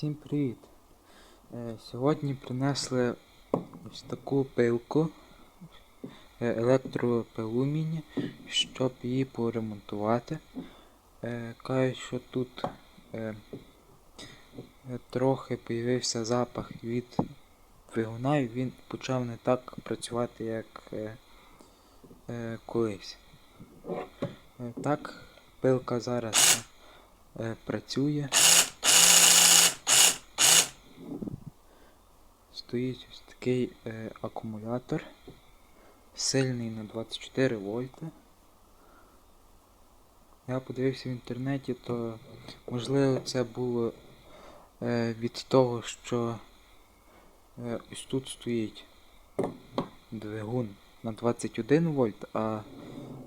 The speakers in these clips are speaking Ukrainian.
Всім привіт! Е, Сьогодні принесли ось таку пилку е, щоб її поремонтувати. Е, Кажуть, що тут трохи появився запах від двигуна і він почав не так працювати, як колись. Так, пилка зараз працює. Стоїть ось такий е, акумулятор, сильний на 24 вольти. Я подивився в інтернеті, то можливо це було е, від того, що е, ось тут стоїть двигун на 21 вольт, а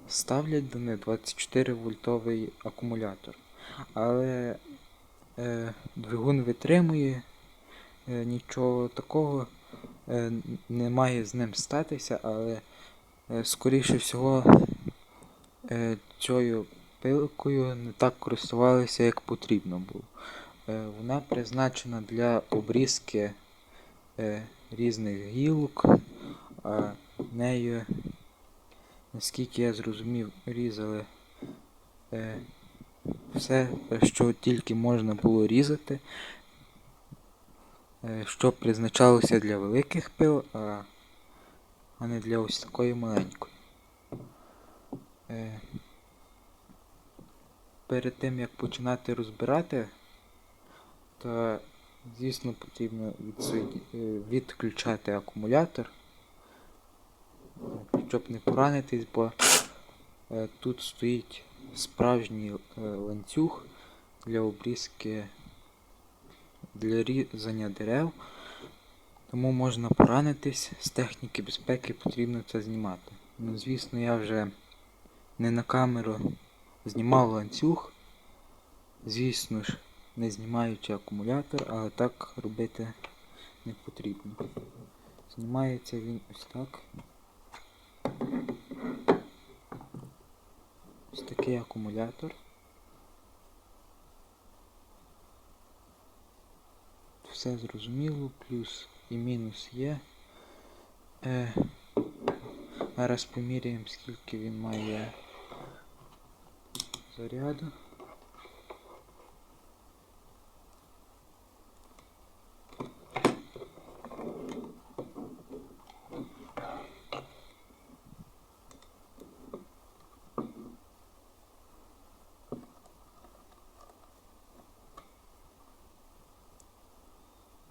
ставлять до них 24 вольтовий акумулятор. Але е, двигун витримує нічого такого е, не має з ним статися, але е, скоріше всього е, цією пилкою не так користувалися, як потрібно було. Е, Вона призначена для обрізки е, різних гілок, а нею, наскільки я зрозумів, різали е, все, що тільки можна було різати е, що призначалося для великих пил, а, не для ось такої маленької. Е, Перед тим як починати розбирати, то звісно потрібно е, відключати акумулятор, е, щоб не поранитись, бо е, тут стоїть справжній е, ланцюг для обрізки для різання дерев, тому можна поранитись. З техніки безпеки потрібно це знімати. Ну, звісно, я вже не на камеру знімав ланцюг. Звісно ж, не знімаючи акумулятор, але так робити не потрібно. Знімається він ось так. Ось такий акумулятор. Все зрозуміло, плюс і мінус є. Е, зараз поміряємо, скільки він має заряду.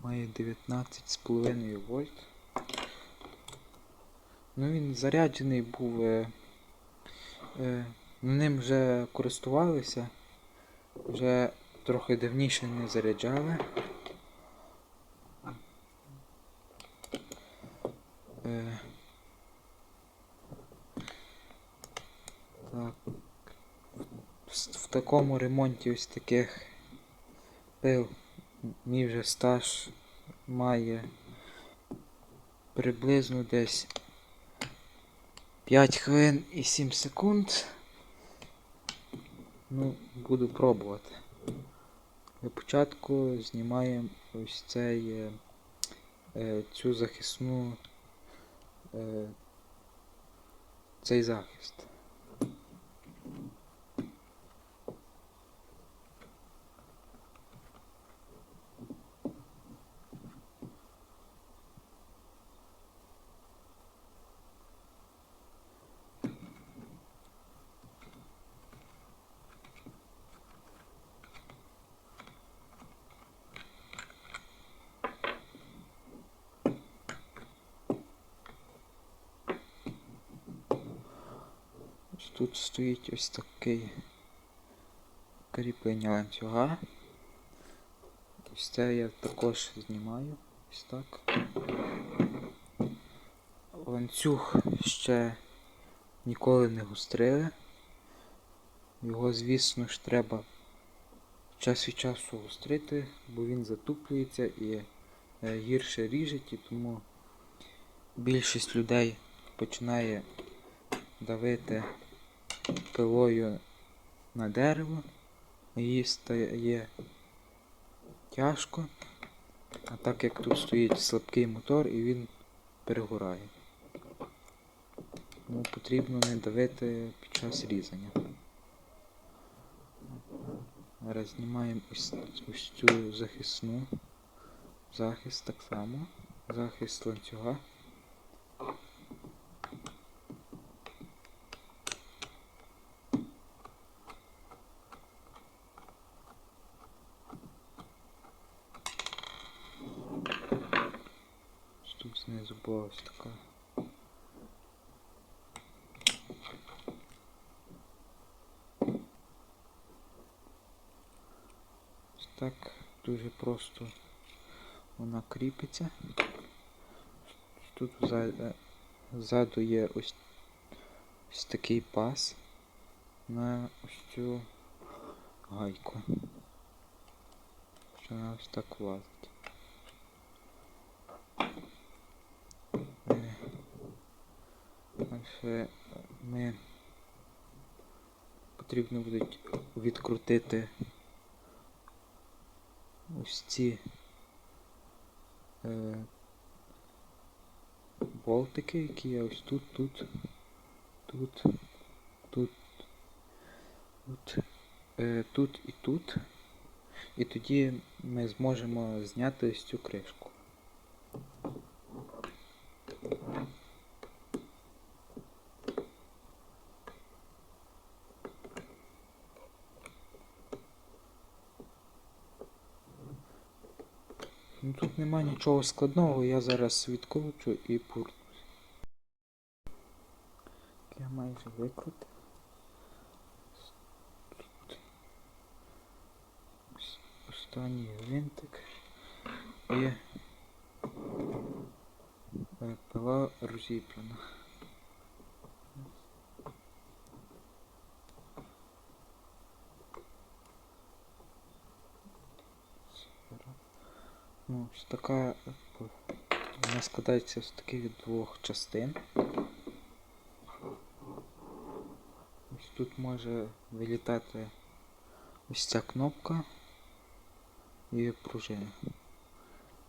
Має 19,5 вольт. Ну він заряджений був. Е, е, ним вже користувалися. Вже трохи давніше не заряджали. Е, так. В, в такому ремонті ось таких пил мій вже стаж має приблизно десь 5 хвилин і 7 секунд. Ну, буду пробувати. Для початку знімаємо ось цей е, е, цю захисну е, цей захист. Тут стоїть ось такий кріплення ланцюга. Ось це я також знімаю. Ось так. Ланцюг ще ніколи не гострили. Його, звісно ж, треба час від часу гострити, бо він затуплюється і е, гірше ріжить, і тому більшість людей починає давити пилою на дерево, її стає тяжко. А так як тут стоїть слабкий мотор і він перегорає. Тому потрібно не давити під час різання. Зараз знімаємо ось, ось цю захисну. Захист так само. Захист ланцюга. Ось Тут знизу була ось така. Ось так дуже просто вона кріпиться. Тут ззаду, є ось, ось такий пас на ось цю гайку. Що вона ось так влазить. Е, Дальше ми потрібно буде відкрутити ось ці е, болтики, які є ось тут, тут, тут, тут, тут, е, тут і тут. І тоді ми зможемо зняти ось цю кришку. Ну тут нема нічого складного, я зараз відкручу і пурну. Я майже викрутив. Останній винтик і е, пила розіплена. Ну, ось така е, вона складається з таких двох частин. Ось тут може вилітати ось ця кнопка і пружина.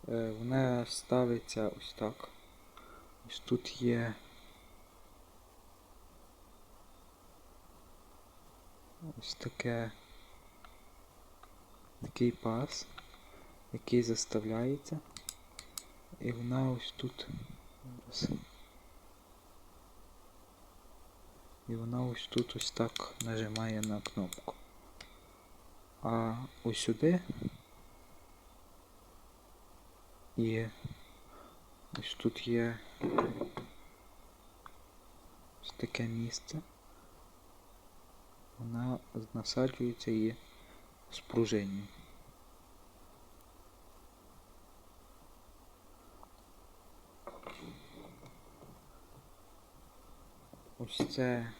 Е, Вона ставиться ось так. Ось тут є ось таке такий пас, який заставляється. І вона ось тут. І вона ось тут ось так нажимає на кнопку. А ось сюди і ось тут є ось таке місце. Вона насаджується і спружинює. Ось це,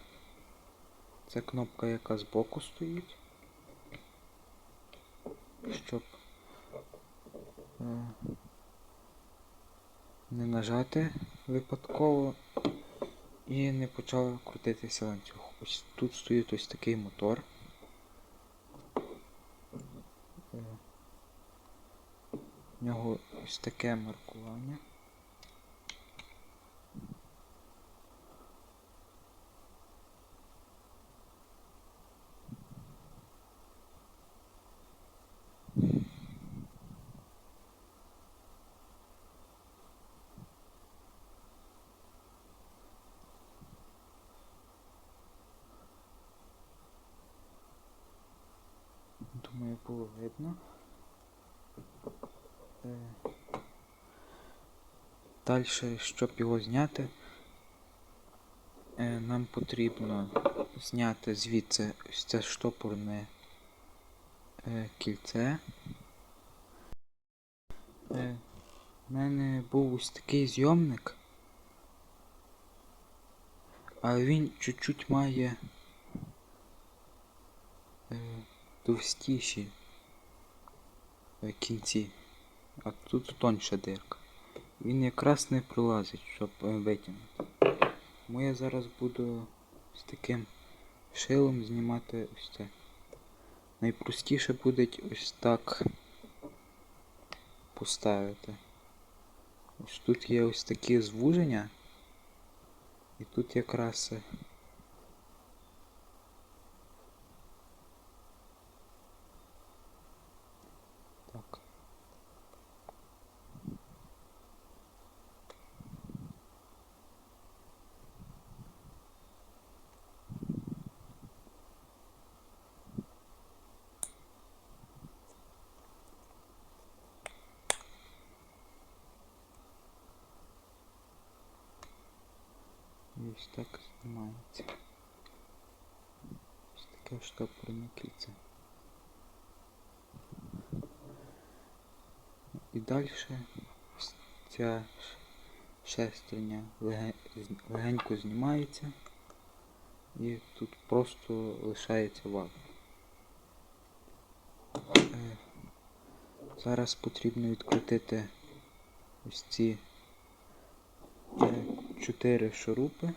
це кнопка, яка збоку стоїть. Щоб е, не нажати випадково і не почав крутитися ланцюг. Ось тут стоїть ось такий мотор. Е, В нього ось таке маркування. Думаю, було видно. Далі, щоб його зняти, е, нам потрібно зняти звідси це штопорне е, кільце. Е, У мене був ось такий зйомник, але він чуть-чуть має е, товстіші е, кінці, а тут тонша дирка. Він якраз не пролазить, щоб е, витягнути. Тому я зараз буду з таким шилом знімати ось це. Найпростіше буде ось так поставити. Ось тут є ось такі звуження. І тут якраз. Ось так знімається. Ось таке штопорне кільце. І далі ця шестерня легенько знімається і тут просто лишається вага. Е, Зараз потрібно відкрутити ось ці чотири шурупи.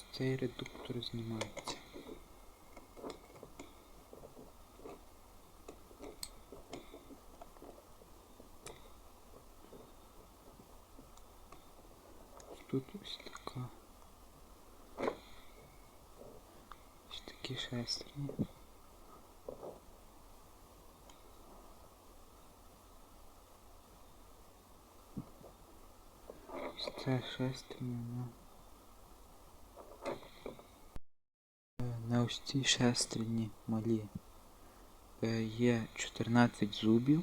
Ось цей редуктор знімається. Тут ось така. Ось такі шестерні. Ось це шестерня, ну. Е, На ось цій шестерні малі є 14 зубів.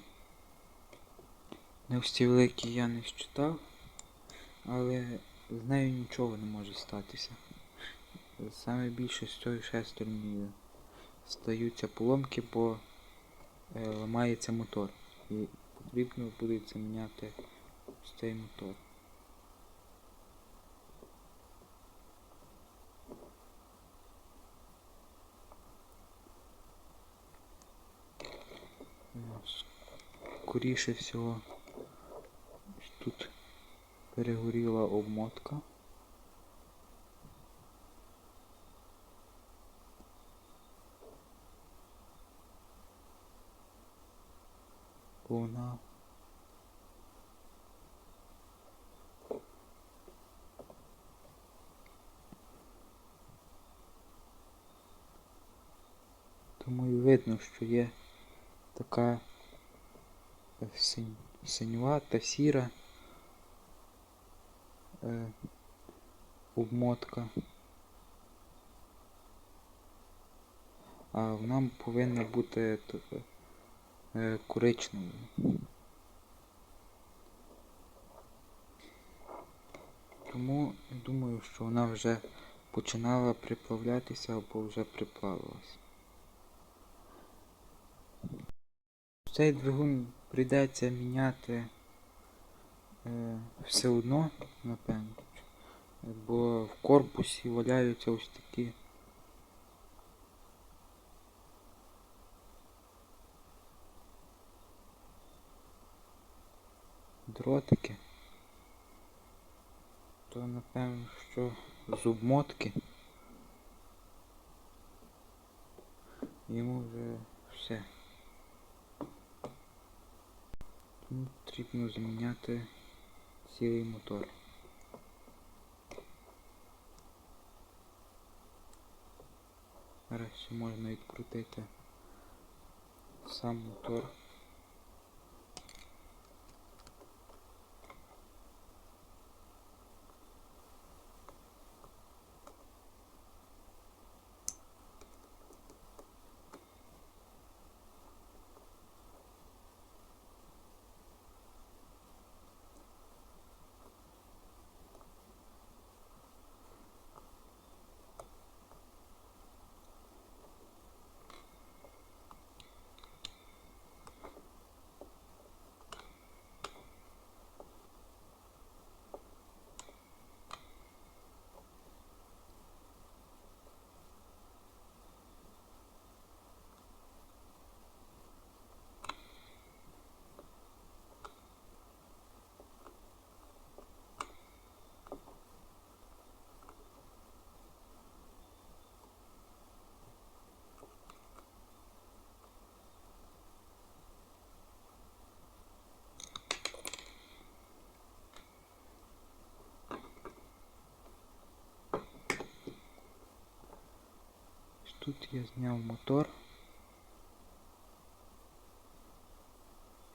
На ось цій великій я не считав, але з нею нічого не може статися. Саме більше з цією шестернею стаються поломки, бо е, ламається мотор. І потрібно буде заміняти ось цей мотор. Ось, Скоріше всього тут перегоріла обмотка. Вона тому і видно, що є така синювата, сіра е, обмотка. А вона повинна бути е. Тому думаю, що вона вже починала приплавлятися або вже приплавилась. Цей двигун прийдеться міняти е, все одно, напевно. Бо в корпусі валяються ось такі. Дротики. То напевно, що зубмотки. Йому вже все. Потрібно заміняти цілий мотор. Зараз ще можна відкрутити сам мотор. Тут я зняв мотор.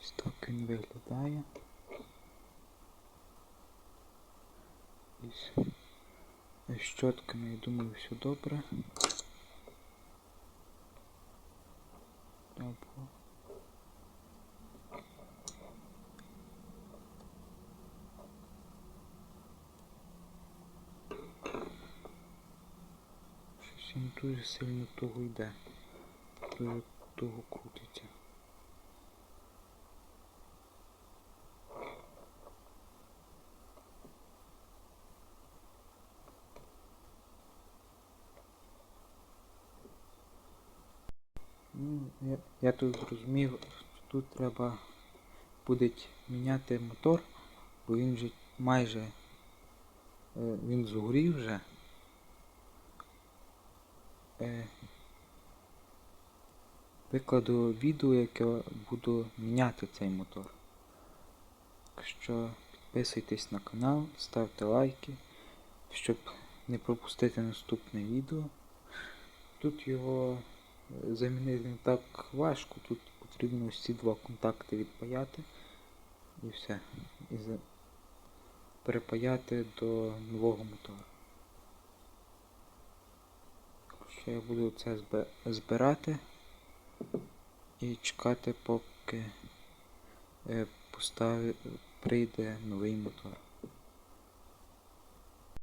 Ось так він виглядає. Із з щотками, я думаю, все добре. Добре. Дуже сильно туго йде. Дуже туго крутиться. Ну, я, я тут зрозумів, що тут треба буде міняти мотор, бо він вже майже е, він згорів вже. Е, Викладу відео, як я буду міняти цей мотор. Так що підписуйтесь на канал, ставте лайки, щоб не пропустити наступне відео. Тут його е, замінити не так важко, тут потрібно ці два контакти відпаяти і все. І перепаяти до нового мотора. Що я буду це збирати і чекати, поки е, прийде новий мотор.